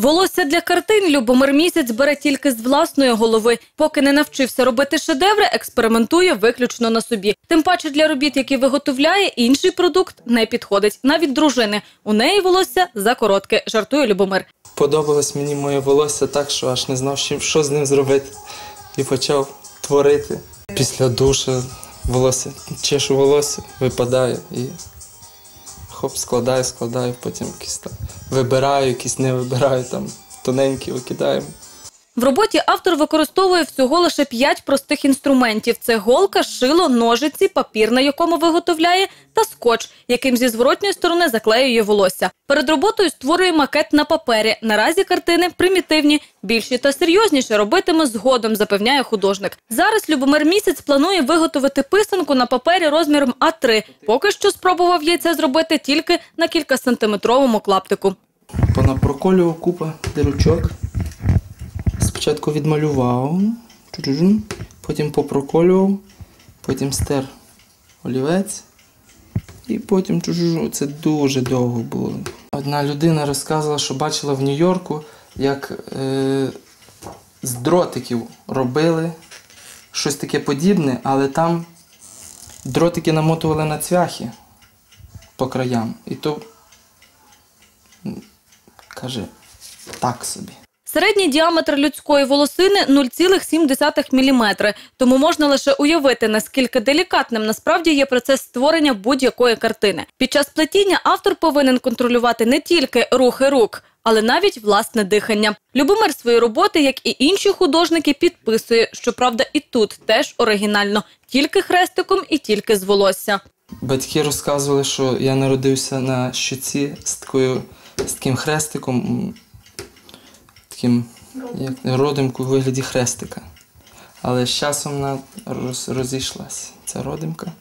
Волосся для картин Любомир місяць бере тільки з власної голови. Поки не навчився робити шедеври, експериментує виключно на собі. Тим паче для робіт, які виготовляє, інший продукт не підходить. Навіть дружини. У неї волосся закоротке, жартує Любомир. Подобалось мені моє волосся так, що аж не знав, що- з ним зробити. І почав творити. Після душу волосся, чешу волосся, випадає і хоп, складаю, складаю, потім якісь там вибираю, якісь не вибираю, там тоненькі викидаємо. В роботі автор використовує всього лише п'ять простих інструментів: це голка, шило, ножиці, папір, на якому виготовляє, та скотч, яким зі зворотньої сторони заклеює волосся. Перед роботою створює макет на папері. Наразі картини примітивні, більші та серйозніші робитиме згодом, запевняє художник. Зараз Любомир місяць планує виготовити писанку на папері розміром А3. Поки що спробував їй зробити тільки на кількасантиметровому клаптику. Понапроколював купа дирочок. Спочатку відмалював, потім попроколював, потім стер олівець. І потім. Це дуже довго було. Одна людина розказувала, що бачила в Нью-Йорку, як е, з дротиків робили щось таке подібне, але там дротики намотували на цвяхи по краям. І то каже так собі. Середній діаметр людської волосини 0,7 мм, тому можна лише уявити, наскільки делікатним насправді є процес створення будь-якої картини. Під час плетіння автор повинен контролювати не тільки рухи рук, але навіть власне дихання. Любомир свої роботи, як і інші художники, підписує. Щоправда, і тут теж оригінально, тільки хрестиком і тільки з волосся. Батьки розказували, що я народився на щоці з, такою, з таким хрестиком, таким як родимку у вигляді хрестика. Але з часом вона роз, розійшлася, ця родимка.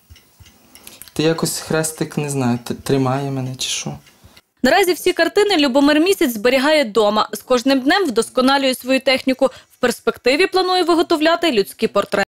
Ти якось хрестик, не знаю, тримає мене чи що. Наразі всі картини Любомир місяць зберігає вдома. З кожним днем вдосконалює свою техніку. В перспективі планує виготовляти людські портрети.